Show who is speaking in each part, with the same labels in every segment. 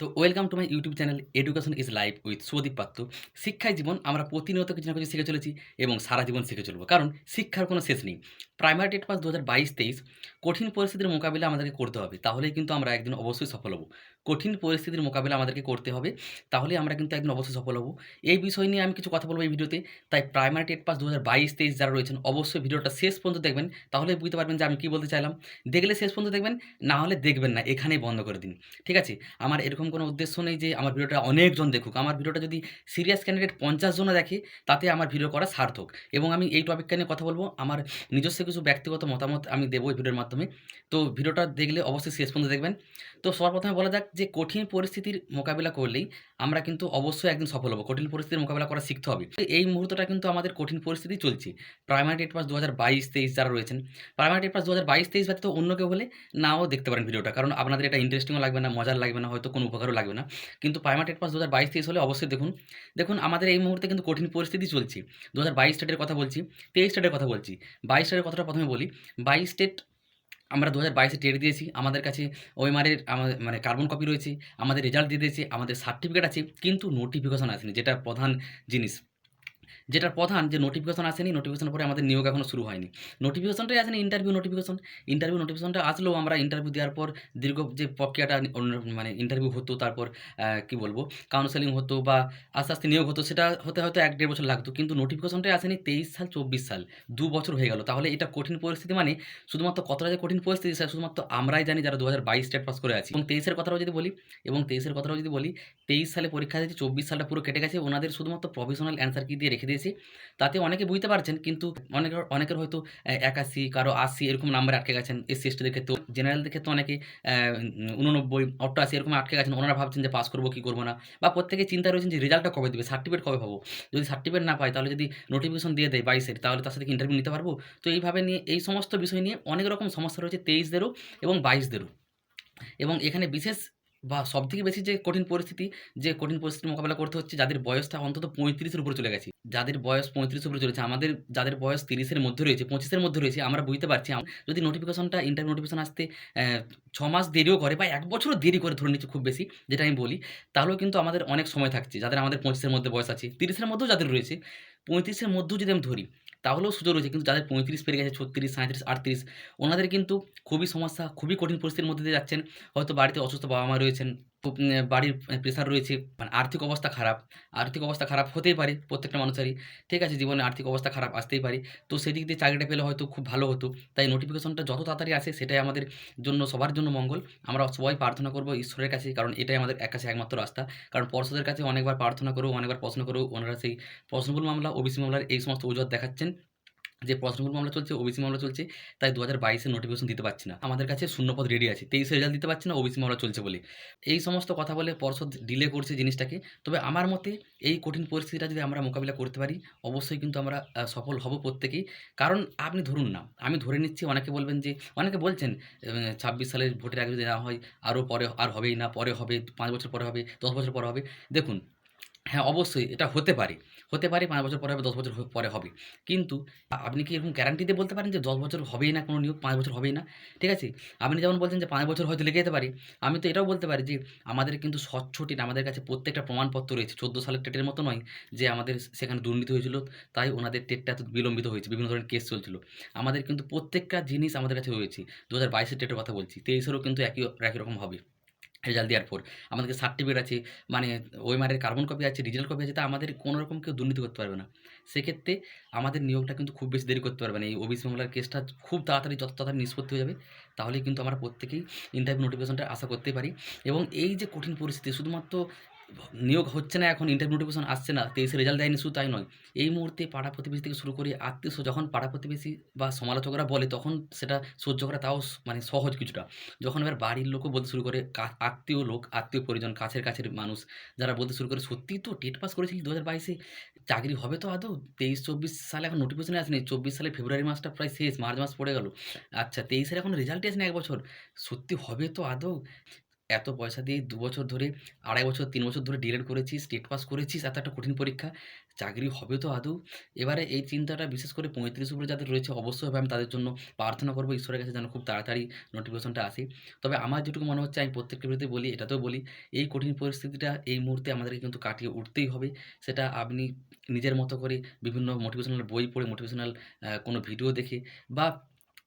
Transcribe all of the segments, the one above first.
Speaker 1: তো welcome to my YouTube channel education is life with Sudip Patra শিক্ষায় জীবন আমরা প্রতিনিয়ত কিছু না কিছু শিখে চলেছি এবং সারা জীবন শিখে চলবো। কারণ শিক্ষার কোনো শেষ নেই। প্রাইমারি টেট পাস দু হাজার বাইশ তেইশ কঠিন পরিস্থিতির মোকাবিলা আমাদেরকে করতে হবে। তাহলেই কিন্তু আমরা একদিন অবশ্যই সফল হব। কঠিন পরিস্থিতির মোকাবিলা আমাদেরকে করতে হবে। তাহলে আমরা কিন্তু একদিন অবশ্যই সফল হব। এই বিষয় নিয়ে আমি কিছু কথা বলব এই ভিডিওতে। তাই প্রাইমারি টেট পাস দু হাজার বাইশ, তেইশ যারা রয়েছেন, অবশ্যই ভিডিওটা শেষ পর্যন্ত দেখবেন। তাহলে বুঝতে পারবেন যে আমি কী বলতে চাইলাম। দেখলে শেষ পর্যন্ত দেখবেন, না হলে দেখবেন না। এখানেই বন্ধ করে দিন। ঠিক আছে? আমার এরকম কোনো উদ্দেশ্য নেই যে আমার ভিডিওটা অনেকজন দেখুক। আমার ভিডিওটা যদি সিরিয়াস ক্যান্ডিডেট পঞ্চাশ জনও দেখে, তাতে আমার ভিডিও করা সার্থক। এবং আমি এই টপিকটা নিয়ে কথা বলব। আমার নিজস্ব কিছু ব্যক্তিগত মতামত আমি দেবো এই ভিডিওর মাধ্যমে। তো ভিডিওটা দেখলে অবশ্যই শেষ পর্যন্ত দেখবেন। তো সর্বপ্রথমে বলা যাক যে কঠিন পরিস্থিতির মোকাবিলা করলেই আমরা কিন্তু অবশ্যই একদিন সফল হব। কঠিন পরিস্থিতির মোকাবিলা করা শিখতে হবে। এই মুহূর্তটা কিন্তু আমাদের কঠিন পরিস্থিতি চলছে। প্রাইমারি টেট পাস দু হাজার বাইশ, তেইশ যারা রয়েছেন প্রাইমারি টেট পাস দু হাজার বাইশ, তেইশ ব্যতীত অন্য কেউ হলে নাও দেখতে পারেন ভিডিওটা। কারণ আপনাদের এটা ইন্টারেস্টিংও লাগবে না, মজার লাগবে না, হয়তো কোনো উপকারও লাগবে না। কিন্তু প্রাইমারি টেট পাস দু হাজার বাইশ, তেইশ হলে অবশ্যই দেখুন দেখুন আমাদের এই মুহূর্তে কিন্তু কঠিন পরিস্থিতি চলছে। দু হাজার বাইশ স্টেটের কথা বলছি, তেইশ স্টেটের কথা বলছি। বাইশ স্টেটের কথাটা প্রথমে বলি। বাইশ স্টেট আমরা দু হাজার বাইশে টেট দিয়েছি, আমাদের কাছে ওএমআরের আমাদের মানে কার্বন কপি রয়েছে, আমাদের রেজাল্ট দিয়ে দিয়েছে, আমাদের সার্টিফিকেট আছে, কিন্তু নোটিফিকেশন আসেনি, যেটা প্রধান জিনিস। যেটার প্রধান যে নোটিফিকেশন আসেনি নোটিফিকেশন পরে আমাদের নিয়োগ এখনও শুরু হয়নি। নোটিফিকেশনটাই আসেনি ইন্টারভিউ নোটিফিকেশন ইন্টারভিউ নোটিফিকেশনটা আসলেও আমরা ইন্টারভিউ দেওয়ার পর দীর্ঘ যে প্রক্রিয়াটা মানে ইন্টারভিউ হতো, তারপর কি বলব কাউন্সেলিং হতো বা আস্তে আস্তে নিয়োগ হতো, সেটা হতে হয়তো এক দেড় বছর লাগতো। কিন্তু নোটিফিকেশনটাই আসেনি তেইশ সাল, চব্বিশ সাল, দু বছর হয়ে গেল। তাহলে এটা কঠিন পরিস্থিতি মানে শুধুমাত্র কতটা যে কঠিন পরিস্থিতি, সেটা শুধুমাত্র আমরাই জানি যারা দু হাজার বাইশ স্টেট পাস করে আছি। এবং তেইশের কথাটাও যদি বলি, এবং তেইশের কথাটাও যদি বলি তেইশ সালে পরীক্ষা দিয়েছি, চব্বিশ সালটা পুরো কেটে গেছে। ওনাদের শুধুমাত্র প্রফেশনাল অ্যান্সার কি দিয়ে রেখে দিয়েছে, তাতে অনেকে বুঝতে পারছেন, কিন্তু অনেকের অনেকের হয়তো একাশি, কারও আশি এরকম নাম্বারে আটকে গেছেন এসসি এসটিদের ক্ষেত্রে জেনারেলদের ক্ষেত্রে অনেকে উননব্বই অষ্টআশি এরকম আটকে গেছেন। ওনারা ভাবছেন যে, পাস করব কি করব না? বা প্রত্যেকে চিন্তা রয়েছেন যে, রেজাল্টটা কবে দেবে? সার্টিফিকেট কবে পাবো? যদি সার্টিফিকেট না পাই, তাহলে যদি নোটিফিকেশন দিয়ে দেয় বাইশের, তাহলে তার সাথে ইন্টারভিউ নিতে পারব? তো এইভাবে নিয়ে, এই সমস্ত বিষয় নিয়ে অনেক রকম সমস্যা রয়েছে তেইশদেরও এবং বাইশদেরও এবং এখানে বিশেষ বা সবথেকে বেশি যে কঠিন পরিস্থিতি, যে কঠিন পরিস্থিতির মোকাবেলা করতে হচ্ছে, যাদের বয়সটা অন্তত পঁয়ত্রিশের উপরে চলে গেছে। যাদের বয়স পঁয়ত্রিশের উপরে চলেছে, আমাদের যাদের বয়স তিরিশের মধ্যে রয়েছে, পঁচিশের মধ্যে রয়েছে, আমরা বুঝতে পারছি যদি নোটিফিকেশনটা ইন্টারভিউ নোটিফিকেশন আসতে ছ মাস দেরিও করে বা এক বছরও দেরি করে ধরে নিচ্ছে খুব বেশি, যেটা আমি বলি, তাহলেও কিন্তু আমাদের অনেক সময় থাকছে, যাদের আমাদের পঁচিশের মধ্যে বয়স আছে। তিরিশের মধ্যেও যাদের রয়েছে, পঁয়ত্রিশের মধ্যেও যদি আমি ধরি তাহলেও সুযোগ রয়েছে। কিন্তু যাদের পঁয়ত্রিশ পেরে গেছে, ছত্রিশ সাঁত্রিশ আটত্রিশ, ওনাদের কিন্তু খুবই সমস্যা, খুবই কঠিন পরিস্থিতির মধ্যে দিয়ে যাচ্ছেন। হয়তো বাড়িতে অসুস্থ বাবা মা রয়েছেন বাড়ির প্রেশার রয়েছে মানে আর্থিক অবস্থা খারাপ। আর্থিক অবস্থা খারাপ হতেই পারে প্রত্যেকটা মানুষেরই। ঠিক আছে, জীবনে আর্থিক অবস্থা খারাপ আসতেই পারে। তো সেদিক দিয়ে চাকরিটা পেলে হয়তো খুব ভালো হতো। তাই নোটিফিকেশনটা যত তাড়াতাড়ি আসে সেটাই আমাদের জন্য, সবার জন্য মঙ্গল। আমরা সবাই প্রার্থনা করব ঈশ্বরের কাছে কারণ এটাই আমাদের এক কাছে একমাত্র রাস্তা। কারণ পর্ষদের কাছে অনেকবার প্রার্থনা করেও অনেকবার প্রশ্ন করেও ওনারা সেই প্রশ্নবুল মামলা, ওবিসি মামলার এই সমস্ত অজুহাত দেখাচ্ছেন। যে প্রশ্নবুল মামলা চলছে, ওবিসি মামলা চলছে, তাই দু হাজার বাইশের নোটিফিকেশন দিতে পারছি না। আমাদের কাছে শূন্যপদ রেডি আছে, তেইশে রেজাল্ট দিতে পারছি না, ওবিসি মামলা চলছে বলে। এই সমস্ত কথা বলে পর্ষদ ডিলে করছে জিনিসটাকে। তবে আমার মতে এই কঠিন পরিস্থিতিটা যদি আমরা মোকাবিলা করতে পারি, অবশ্যই কিন্তু আমরা সফল হব প্রত্যেকেই। কারণ আপনি ধরুন না, আমি ধরে নিচ্ছি, অনেকে বলবেন যে, অনেকে বলছেন ছাব্বিশ সালের ভোটের আগে যদি না হয় আরও পরে, আর হবেই না, পরে হবে, পাঁচ বছর পরে হবে, দশ বছর পরে হবে। দেখুন হ্যাঁ অবশ্যই এটা হতে পারে। হতে পারে পাঁচ বছর পরে হবে, দশ বছর পরে হবে। কিন্তু আপনি কি এরকম গ্যারান্টি দিয়ে বলতে পারেন যে দশ বছর হবেই না, কোনো নিয়োগ পাঁচ বছর হবেই না? ঠিক আছে? আপনি যেমন বলছেন যে পাঁচ বছর হয়তো লেগে যেতে পারে, আমি তো এটাও বলতে পারি যে আমাদের কিন্তু স্বচ্ছ আমাদের কাছে প্রত্যেকটা প্রমাণপত্র রয়েছে। চোদ্দ সালের টেটের মতো নয় যে আমাদের সেখানে দুর্নীতি হয়েছিল, তাই ওনাদের টেটটা এত বিলম্বিত হয়েছে, বিভিন্ন ধরনের কেস চলছিল। আমাদের কিন্তু প্রত্যেকটা জিনিস আমাদের কাছে রয়েছে। দু হাজার বাইশের টেটের কথা বলছি, তেইশেরও কিন্তু একই একই রকম হবে। রেজাল্ট দেওয়ার পর। আমাদের সার্টিফিকেট আছে মানে ওয়েমারের কার্বন কপি আছে ডিজিটাল কপি আছে, তা আমাদের কোনো রকম কেউ দুর্নীতি করতে পারবে না। সেক্ষেত্রে আমাদের নিয়োগটা কিন্তু খুব বেশি দেরি করতে পারবে না। এই ওবিসি মামলার কেসটা খুব তাড়াতাড়ি যত তাড়াতাড়ি নিষ্পত্তি হয়ে যাবে, তাহলে কিন্তু আমরা প্রত্যেকেই ইন্টারভিউ নোটিফিকেশনটা আশা করতে পারি। এবং এই যে কঠিন পরিস্থিতি, শুধুমাত্র নিয়োগ হচ্ছে না এখন ইন্টারভিউ নোটিফিকেশন আসছে না, তেইশে রেজাল্ট দেয়নি শুধু তাই নয়। এই মুহূর্তে পাড়া প্রতিবেশী থেকে শুরু করে আত্মীয় যখন পাড়া প্রতিবেশী বা সমালোচকরা বলে, তখন সেটা সহ্য করা তাও মানে সহজ কিছুটা। যখন এবার বাড়ির লোকও বলতে শুরু করে আত্মীয় লোক, আত্মীয় পরিজন, কাছের কাছের মানুষ যারা বলতে শুরু করে, সত্যি তো টেট পাস করেছিলি দু হাজার বাইশে? চাকরি হবে তো আদৌ? তেইশ, চব্বিশ সালে এখন নোটিফিকেশন আসেনি। চব্বিশ সালে ফেব্রুয়ারি মাসটা প্রায় শেষ, মার্চ মাস পড়ে গেল। আচ্ছা তেইশের এখন রেজাল্টই আসেনি এক বছর। সত্যি হবে তো আদৌ? এত পয়সা দিয়ে দু বছর ধরে, ২.৫ বছর, তিন বছর ধরে ডিএলএড করেছিস, স্টেট পাস করেছিস, এত একটা কঠিন পরীক্ষা, চাকরি হবে তো আদৌ? এবারে এই চিন্তাটা বিশেষ করে ৩৫ উপরে যাদের রয়েছে অবশ্যই আমি তাদের জন্য প্রার্থনা করব ঈশ্বরের কাছে যেন খুব তাড়াতাড়ি নোটিফিকেশনটা আসে। তবে আমার যেটুকু মনে হচ্ছে আমি প্রত্যেকটা ভিডিওতে বলি, এটাতেও বলি, এই কঠিন পরিস্থিতিটা এই মুহূর্তে আমাদেরকে কিন্তু কাটিয়ে উঠতেই হবে। সেটা আপনি নিজের মতো করে বিভিন্ন মোটিভেশনাল বই পড়ে, মোটিভেশনাল কোনো ভিডিও দেখে বা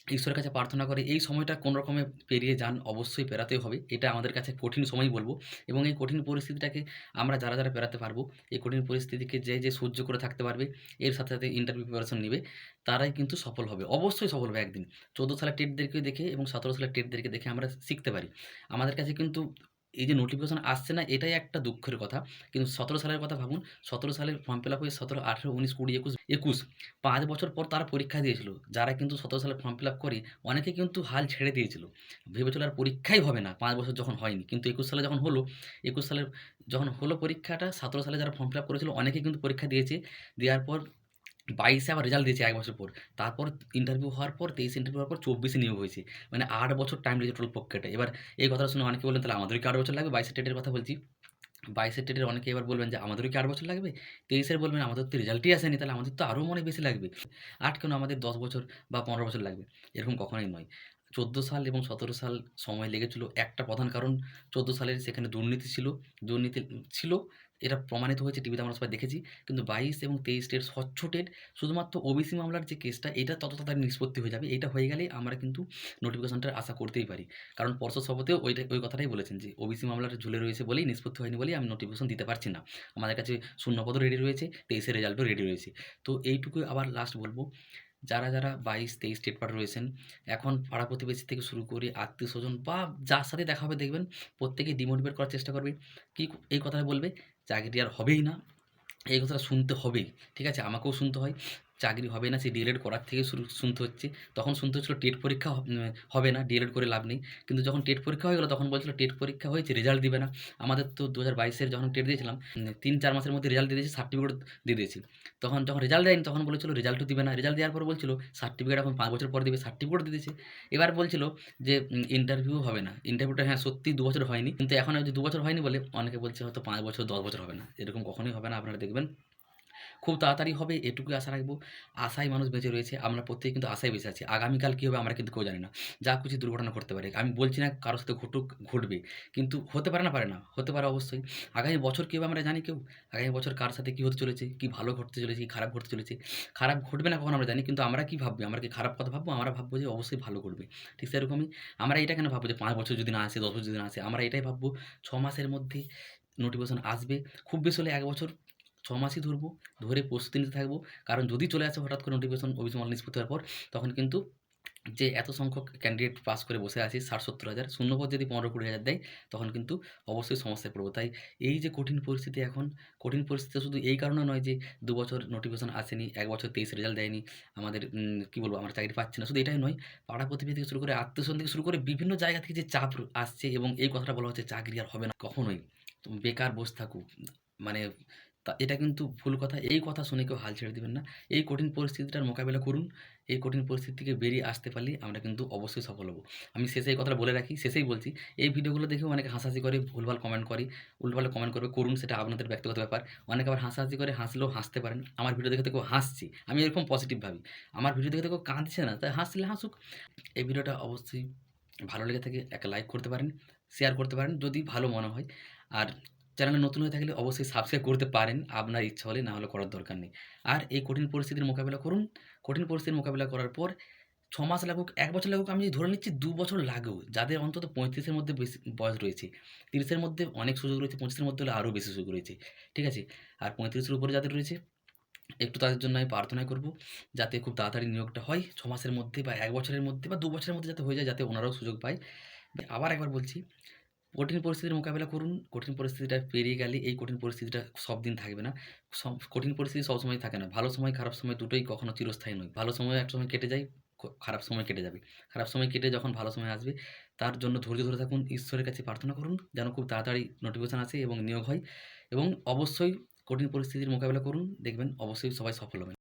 Speaker 1: ঈশ্বরের কাছে প্রার্থনা করে এই সময়টা কোনো রকমে পেরিয়ে যান, অবশ্যই পেরাতে হবে। এটা আমাদের কাছে কঠিন সময় বলব এবং এই কঠিন পরিস্থিতিটাকে আমরা যারা, যারা পেরাতে পারব, এই কঠিন পরিস্থিতিকে যে, যে সহ্য করে থাকতে পারবে, এর সাথে, সাথে ইন্টারভিউ প্রিপারেশন নেবে তারাই কিন্তু সফল হবে। অবশ্যই সফল হবে একদিন। ১৪ সালের টেটদেরকে দেখে এবং ১৭ সালের টেটদেরকে দেখে আমরা শিখতে পারি। আমাদের কাছে কিন্তু এই যে নোটিফিকেশন আসছে না এটাই একটা দুঃখের কথা। কিন্তু ১৭ সালের কথা ভাবুন, ১৭ সালের ফর্ম ফিল আপ হয়ে ১৭, ১৮, ১৯, ২০, ২১, ২১ ৫ বছর পর তারা পরীক্ষা দিয়েছিল। যারা কিন্তু ১৭ সালে ফর্ম ফিল আপ করে অনেকে কিন্তু হাল ছেড়ে দিয়েছিল। ভেবেছিল আর পরীক্ষাই হবে না পাঁচ বছর যখন হয়নি। কিন্তু ২১ সালে যখন হলো, ২১ সালের যখন হলো পরীক্ষাটা ১৭ সালে যারা ফর্ম ফিল আপ করেছিল অনেকে কিন্তু পরীক্ষা দিয়েছে। দেওয়ার পর ২২ এ আবার রেজাল্ট দিয়েছে এক বছর পর। তারপর ইন্টারভিউ হওয়ার পর ২৩ ইন্টারভিউ হওয়ার পর ২৪ এ নিয়োগ হয়েছে। মানে আট বছর টাইম লেগেছে টোটাল প্রক্রিয়াটা। এবার এই কথাটা শুনে অনেকে বলবেন তাহলে আমাদেরও কি ৮ বছর লাগবে? ২২ এর টেটের কথা বলছি। ২২ এর টেটের অনেকে এবার বলবেন যে, আমাদেরও কি আট বছর লাগবে? ২৩ এর বলবেন, আমাদের তো রেজাল্টই আসেনি, তাহলে আমাদের তো আরও মনে বেশি লাগবে। আট কেন আমাদের 10 বছর বা ১৫ বছর লাগবে। এরকম কখনোই নয়। ১৪ সাল এবং ১৭ সাল সময় লেগেছিল। একটা প্রধান কারণ ১৪ সালের সেখানে দুর্নীতি ছিল। দুর্নীতি ছিল। এটা প্রমাণিত হয়েছে টিভিতে আমরা সবাই দেখেছি। কিন্তু ২২ এবং ২৩ টেট স্বচ্ছ টেট শুধুমাত্র ওবিসি মামলার যে কেসটা এটা তত তাড়াতাড়ি নিষ্পত্তি হয়ে যাবে। এইটা হয়ে গেলেই আমরা কিন্তু নোটিফিকেশনটার আশা করতেই পারি। কারণ পর্ষদ সভাপতিও ওইটা ওই কথাটাই বলেছেন যে ওবিসি মামলাটা ঝুলে রয়েছে বলেই নিষ্পত্তি হয়নি বলেই আমি নোটিফিকেশন দিতে পারছি না। আমাদের কাছে শূন্যপদও রেডি রয়েছে, ২৩ এর রেজাল্টও রেডি রয়েছে। তো এইটুকু আবার লাস্ট বলব যারা, যারা ২২, ২৩ টেট পার রয়েছেন, এখন পাড়া প্রতিবেশী থেকে শুরু করে আত্মীয় স্বজন বা যার সাথে দেখা হবে দেখবেন প্রত্যেকেই ডিমোটিভেট করার চেষ্টা করবে। কি এই কথাটা বলবে, চাকরি আর হবেই না। এই কথাটা শুনতে হবেই। ঠিক আছে? আমাকেও শুনতে হয়। চাকরি হবে না সে ডিএলএড করার থেকে শুরু শুনতে হচ্ছে। তখন শুনতে হচ্ছিল টেট পরীক্ষা হবে না, ডিএলএড করে লাভ নেই। কিন্তু যখন টেট পরীক্ষা হয়ে গেলো তখন বলছিল টেট পরীক্ষা হয়েছে রেজাল্ট দিবে না। আমাদের তো দু হাজার বাইশের যখন টেট দিয়েছিলাম, ৩-৪ মাসের মধ্যে রেজাল্ট দিয়ে দিয়েছে, সার্টিফিকেট দিয়ে দিয়েছে। তখন যখন রেজাল্ট দেয়নি তখন বলেছিল রেজাল্টও দিবে না। রেজাল্ট দেওয়ার পর বলছিল সার্টিফিকেট এখন পাঁচ বছর পর দিবে, সার্টিফিকেট দিয়ে দিয়েছে। এবার বলছিল যে ইন্টারভিউ হবে না। ইন্টারভিউটা হ্যাঁ সত্যি দু বছর হয়নি। কিন্তু এখন ওই যে ২ বছর হয়নি বলে অনেকে বলছে হয়তো পাঁচ বছর, ১০ বছর হবে না। এরকম কখনোই হবে না আপনারা দেখবেন। খুব তাড়াতাড়ি হবে এটুকুই আশা রাখব। আশায় মানুষ বেঁচে রয়েছে। আমরা প্রত্যেকে কিন্তু আশায় বেঁচে আছি। আগামীকাল কী হবে আমরা কিন্তু কেউ জানি না। যা কিছু দুর্ঘটনা ঘটতে পারে। আমি বলছি না কারও সাথে ঘটুক, ঘটবে। কিন্তু হতে পারে না পারে না। হতে পারে অবশ্যই। আগামী বছর কী হবে আমরা জানি কেউ? আগামী বছর কার সাথে কী হতে চলেছে, কী ভালো ঘটতে চলেছে, কি খারাপ ঘটতে চলেছে। খারাপ ঘটবে না কখনো আমরা জানি। কিন্তু আমরা কি ভাববো? আমরা কি খারাপ কথা ভাববো? আমরা ভাববো যে অবশ্যই ভালো ঘটবে। ঠিক সেরকমই আমরা এটা কেন ভাববো যে পাঁচ বছর যদি না আসে, ১০ বছর যদি না আসে। আমরা এটাই ভাববো ছ মাসের মধ্যে নোটিফিকেশন আসবে। খুব বেশি হলে এক বছর, ৬ মাসই ধরবো। ধরে প্রস্তুতি নিতে থাকব। কারণ যদি চলে আসে হঠাৎ করে নোটিফিকেশন মামলা নিষ্পত্তি হওয়ার পর তখন কিন্তু যে এত সংখ্যক ক্যান্ডিডেট পাস করে বসে আছে ৬০-৭০ হাজার, শূন্যপদ যদি ১৫-২০ হাজার দেয় তখন কিন্তু অবশ্যই সমস্যায় পড়ব। তাই এই যে কঠিন পরিস্থিতি এখন, কঠিন পরিস্থিতি শুধু এই কারণে নয় যে দু বছর নোটিফিকেশন আসেনি, এক বছর ২৩ রেজাল্ট দেয়নি, আমাদের কি বলব আমরা চাকরি পাচ্ছি না। শুধু এটাই নয়, পাড়া প্রতিবেশী থেকে শুরু করে আত্মীয়স্বজন থেকে শুরু করে বিভিন্ন জায়গা থেকে যে চাপ আসছে এবং এই কথাটা বলা হচ্ছে চাকরি আর হবে না কখনোই। বেকার বসে থাকুক। মানে তা এটা কিন্তু ভুল কথা। এই কথা শুনে কেউ হাল ছেড়ে দেবেন না। এই কঠিন পরিস্থিতিটার মোকাবেলা করুন। এই কঠিন পরিস্থিতি থেকে বেরিয়ে আসতে পারলে আমরা কিন্তু অবশ্যই সফল হব। আমি শেষে এই কথাটা বলে রাখি, শেষেই বলছি। এই ভিডিওগুলো দেখেও অনেকে হাসাহাসি করে, ভুলভাল কমেন্ট করে, উল্টোপাল্টা কমেন্ট করবে, করুন সেটা আপনাদের ব্যক্তিগত ব্যাপার। অনেকে আবার হাসাহাসি করে, হাসলেও হাসতে পারেন। আমার ভিডিও দেখে কেউ হাসছে। আমি এরকম পজিটিভ ভাবি। আমার ভিডিও দেখে তো কেউ কাঁদছে না। তাই হাসলে হাসুক। এই ভিডিওটা অবশ্যই ভালো লেগে থাকে একটা লাইক করতে পারেন, শেয়ার করতে পারেন যদি ভালো মনে হয়। আর চ্যানেলে নতুন হয়ে থাকলে অবশ্যই সাবস্ক্রাইব করতে পারেন। আপনার ইচ্ছা হলে, না হলে করার দরকার নেই। আর এই কঠিন পরিস্থিতির মোকাবিলা করুন। কঠিন পরিস্থিতির মোকাবিলা করার পর ছ মাস লাগুক, এক বছর লাগুক আমি ধরে নিচ্ছি দু বছর লাগুক। যাদের অন্তত পঁয়ত্রিশের মধ্যে বেশি বয়স রয়েছে। তিরিশের মধ্যে অনেক সুযোগ রয়েছে, পঁচিশের মধ্যে হলে আরও বেশি সুযোগ রয়েছে। ঠিক আছে? আর পঁয়ত্রিশের উপরে যাদের রয়েছে একটু তাদের জন্য আমি প্রার্থনা করব যাতে খুব তাড়াতাড়ি নিয়োগটা হয়। ছ মাসের মধ্যে বা এক বছরের মধ্যে বা দু বছরের মধ্যে যাতে হয়ে যায় যাতে ওনারাও সুযোগ পায়। আবার একবার বলছি, কঠিন পরিস্থিতির মোকাবেলা করুন। কঠিন পরিস্থিতিটা পেরিয়ে গেলে এই কঠিন পরিস্থিতিটা সব দিন থাকবে না। সব কঠিন পরিস্থিতি সবসময় থাকে না। ভালো সময়, খারাপ সময় দুটোই কখনো চিরস্থায়ী নয়। ভালো সময় এক সময় কেটে যায়, খারাপ সময় কেটে যাবে। খারাপ সময় কেটে যখন ভালো সময় আসবে তার জন্য ধৈর্য ধরে থাকুন। ঈশ্বরের কাছে প্রার্থনা করুন যেন খুব তাড়াতাড়ি নোটিফিকেশন আসে এবং নিয়োগ হয় এবং অবশ্যই কঠিন পরিস্থিতির মোকাবেলা করুন। দেখবেন অবশ্যই সবাই সফল হবেন।